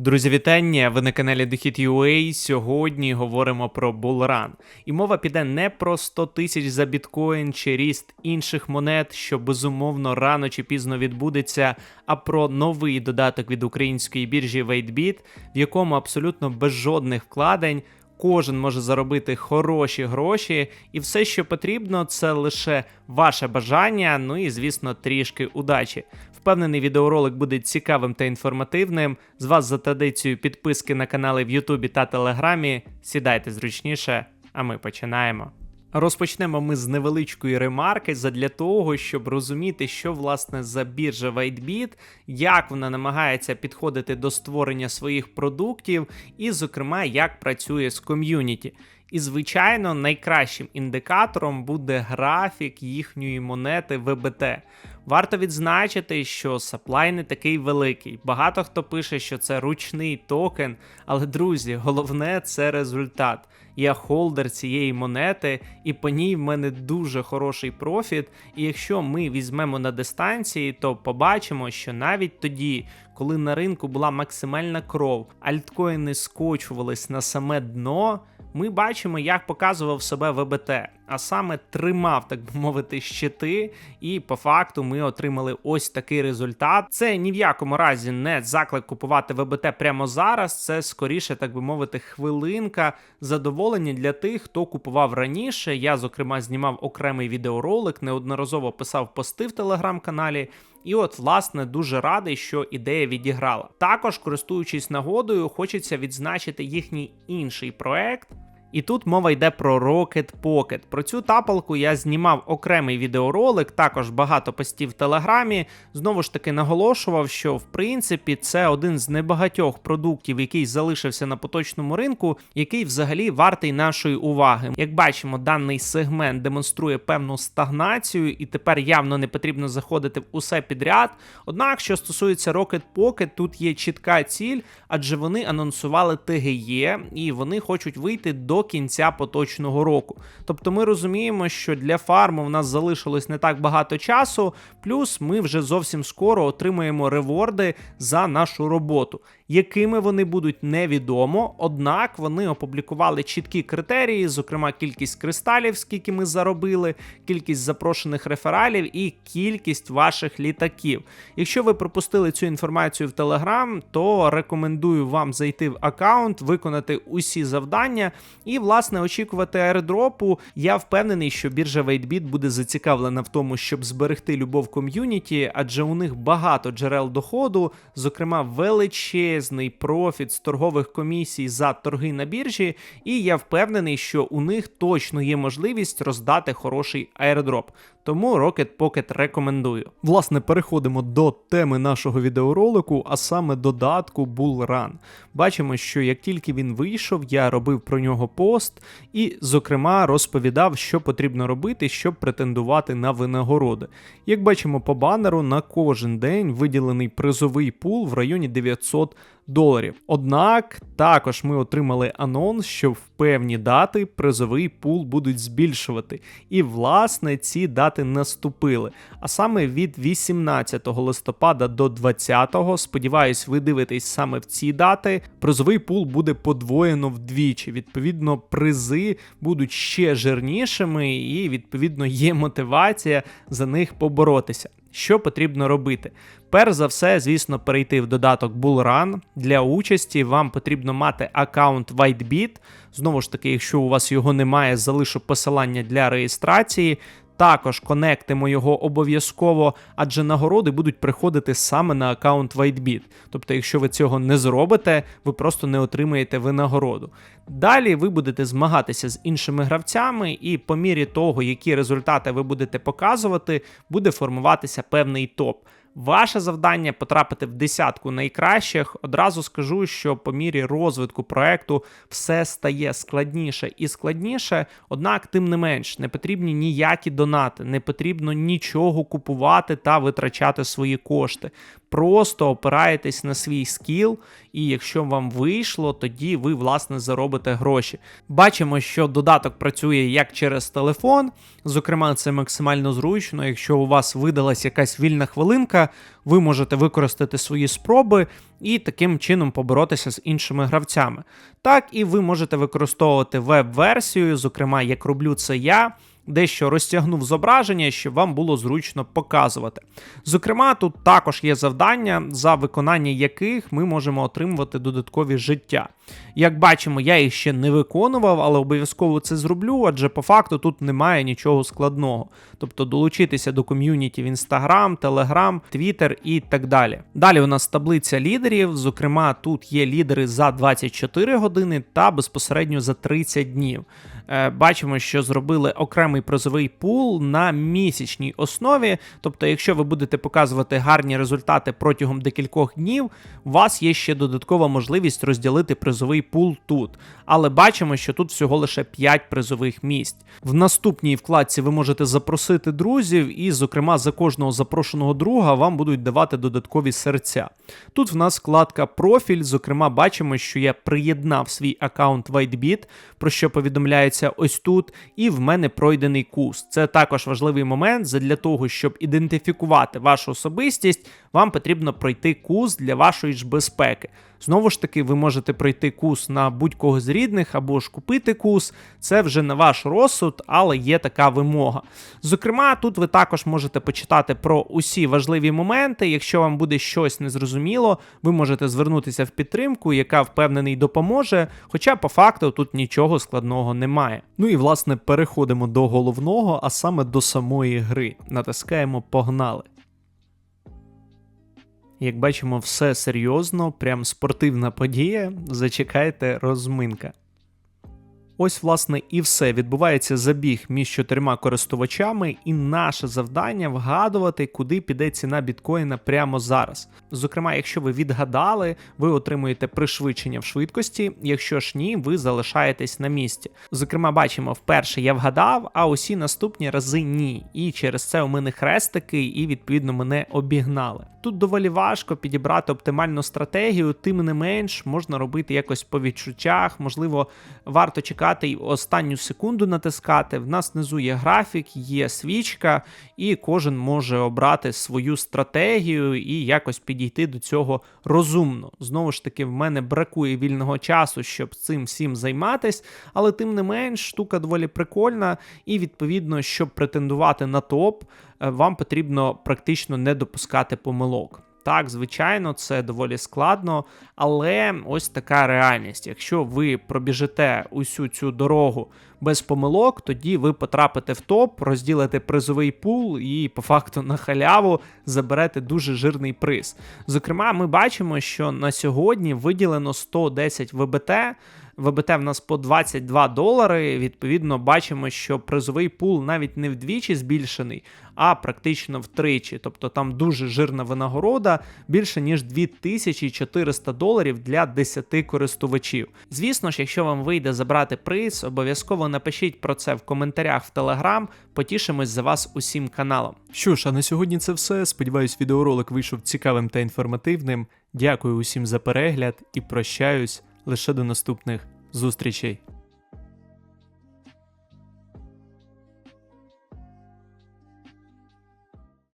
Друзі, вітання! Ви на каналі Дохід.ua. Сьогодні говоримо про булран. І мова піде не про 100 тисяч за біткоін чи ріст інших монет, що безумовно рано чи пізно відбудеться, а про новий додаток від української біржі WaitBit, в якому абсолютно без жодних вкладень. Кожен може заробити хороші гроші, і все, що потрібно, це лише ваше бажання, ну і звісно, трішки удачі. Впевнений, відеоролик буде цікавим та інформативним. З вас за традицією підписки на канали в Ютубі та Телеграмі. Сідайте зручніше, а ми починаємо. Розпочнемо ми з невеличкої ремарки задля того, щоб розуміти, що власне за біржа WhiteBit, як вона намагається підходити до створення своїх продуктів, і, зокрема, як працює з ком'юніті. І, звичайно, найкращим індикатором буде графік їхньої монети ВБТ. Варто відзначити, що саплай не такий великий. Багато хто пише, що це ручний токен, але друзі, головне це результат. Я холдер цієї монети, і по ній в мене дуже хороший профіт. І якщо ми візьмемо на дистанції, то побачимо, що навіть тоді, коли на ринку була максимальна кров, альткоїни скочувались на саме дно ми бачимо, як показував себе ВБТ, а саме тримав, так би мовити, щити, і по факту ми отримали ось такий результат. Це ні в якому разі не заклик купувати ВБТ прямо зараз. Це скоріше, так би мовити, хвилинка задоволення для тих, хто купував раніше. Я, зокрема, знімав окремий відеоролик, неодноразово писав пости в телеграм-каналі. І от, власне, дуже радий, що ідея відіграла. Також, користуючись нагодою, хочеться відзначити їхній інший проект. І тут мова йде про Rocket Pocket. Про цю тапалку я знімав окремий відеоролик, також багато постів в Телеграмі. Знову ж таки наголошував, що в принципі це один з небагатьох продуктів, який залишився на поточному ринку, який взагалі вартий нашої уваги. Як бачимо, даний сегмент демонструє певну стагнацію, і тепер явно не потрібно заходити в усе підряд. Однак, що стосується Rocket Pocket, тут є чітка ціль, адже вони анонсували ТГЄ і вони хочуть вийти до кінця поточного року. Тобто ми розуміємо, що для фарму в нас залишилось не так багато часу, плюс ми вже зовсім скоро отримаємо реворди за нашу роботу. Якими вони будуть невідомо, однак вони опублікували чіткі критерії, зокрема кількість кристалів, скільки ми заробили, кількість запрошених рефералів і кількість ваших літаків. Якщо ви пропустили цю інформацію в Telegram, то рекомендую вам зайти в аккаунт, виконати усі завдання і, власне, очікувати аеродропу. Я впевнений, що біржа WaitBit буде зацікавлена в тому, щоб зберегти любов ком'юніті, адже у них багато джерел доходу, зокрема величезний профіт з торгових комісій за торги на біржі. І я впевнений, що у них точно є можливість роздати хороший аеродроп. Тому Rocket Pocket рекомендую. Власне, переходимо до теми нашого відеоролику, а саме додатку Bull Run. Бачимо, що як тільки він вийшов, я робив про нього пост і, зокрема, розповідав, що потрібно робити, щоб претендувати на винагороди. Як бачимо по банеру, на кожен день виділений призовий пул в районі 900 доларів. Однак також ми отримали анонс, що в певні дати призовий пул будуть збільшувати. І, власне, ці дати наступили. А саме від 18 листопада до 20, сподіваюсь, ви дивитесь саме в ці дати. Призовий пул буде подвоєно вдвічі. Відповідно, призи будуть ще жирнішими, і відповідно є мотивація за них поборотися. Що потрібно робити? Перш за все, звісно, перейти в додаток BullRun. Для участі вам потрібно мати аккаунт WhiteBit. Знову ж таки, якщо у вас його немає, залишу посилання для реєстрації. Також конектимо його обов'язково, адже нагороди будуть приходити саме на аккаунт WhiteBit. Тобто, якщо ви цього не зробите, ви просто не отримаєте винагороду. Далі ви будете змагатися з іншими гравцями, і по мірі того, які результати ви будете показувати, буде формуватися певний топ. Ваше завдання потрапити в десятку найкращих. Одразу скажу, що по мірі розвитку проекту все стає складніше і складніше. Однак, тим не менш, не потрібні ніякі донати, не потрібно нічого купувати та витрачати свої кошти. Просто опираєтесь на свій скіл, і якщо вам вийшло, тоді ви, власне, заробите гроші. Бачимо, що додаток працює як через телефон, зокрема, це максимально зручно. Якщо у вас видалась якась вільна хвилинка, ви можете використати свої спроби і таким чином поборотися з іншими гравцями. Так і ви можете використовувати веб-версію, зокрема, як роблю це я. Дещо розтягнув зображення, щоб вам було зручно показувати. Зокрема, тут також є завдання, за виконання яких ми можемо отримувати додаткові життя. Як бачимо, я їх ще не виконував, але обов'язково це зроблю, адже по факту тут немає нічого складного. Тобто долучитися до ком'юніті в Instagram, Telegram, Twitter і так далі. Далі у нас таблиця лідерів. Зокрема, тут є лідери за 24 години та безпосередньо за 30 днів. Е, Бачимо, що зробили окремий призовий пул на місячній основі. Тобто, якщо ви будете показувати гарні результати протягом декількох днів, у вас є ще додаткова можливість розділити призовий пул тут. Але бачимо, що тут всього лише 5 призових місць. В наступній вкладці ви можете запросити друзів, і, зокрема, за кожного запрошеного друга вам будуть давати додаткові серця. Тут в нас вкладка профіль. Зокрема, бачимо, що я приєднав свій аккаунт WhiteBit, про що повідомляється ось тут, і в мене пройдений курс. Це також важливий момент для того, щоб ідентифікувати вашу особистість, вам потрібно пройти курс для вашої ж безпеки. Знову ж таки, ви можете пройти курс на будь-кого з рідних або ж купити курс. Це вже не ваш розсуд, але є така вимога. Зокрема, тут ви також можете почитати про усі важливі моменти. Якщо вам буде щось незрозуміло, ви можете звернутися в підтримку, яка впевнений допоможе. Хоча по факту тут нічого складного немає. Ну і власне переходимо до головного, а саме до самої гри. Натискаємо Погнали. Як бачимо, все серйозно, прям спортивна подія. Зачекайте, розминка. Ось, власне, і все. Відбувається забіг між чотирма користувачами, і наше завдання вгадувати, куди піде ціна біткоїна прямо зараз. Зокрема, якщо ви відгадали, ви отримуєте пришвидшення в швидкості, якщо ж ні, ви залишаєтесь на місці. Зокрема, бачимо, вперше я вгадав, а усі наступні рази ні. І через це у мене хрестики, і відповідно мене обігнали. Тут доволі важко підібрати оптимальну стратегію, тим не менш можна робити якось по відчуттях, можливо, варто чекати і останню секунду натискати. В нас внизу є графік, є свічка, і кожен може обрати свою стратегію і якось підійти до цього розумно. Знову ж таки, в мене бракує вільного часу, щоб цим всім займатись, але тим не менш, штука доволі прикольна, і відповідно, щоб претендувати на топ, вам потрібно практично не допускати помилок. Так, звичайно, це доволі складно, але ось така реальність. Якщо ви пробіжите усю цю дорогу без помилок, тоді ви потрапите в топ, розділите призовий пул і по факту на халяву заберете дуже жирний приз. Зокрема, ми бачимо, що на сьогодні виділено 110 ВБТ. ВБТ в нас по 22 долари. Відповідно, бачимо, що призовий пул навіть не вдвічі збільшений, а практично втричі. Тобто там дуже жирна винагорода, більше ніж 2400 доларів для 10 користувачів. Звісно ж, якщо вам вийде забрати приз, обов'язково напишіть про це в коментарях в Телеграм. Потішимось за вас усім каналом. Що ж, а на сьогодні це все. Сподіваюсь, відеоролик вийшов цікавим та інформативним. Дякую усім за перегляд і прощаюсь лише до наступних зустрічей.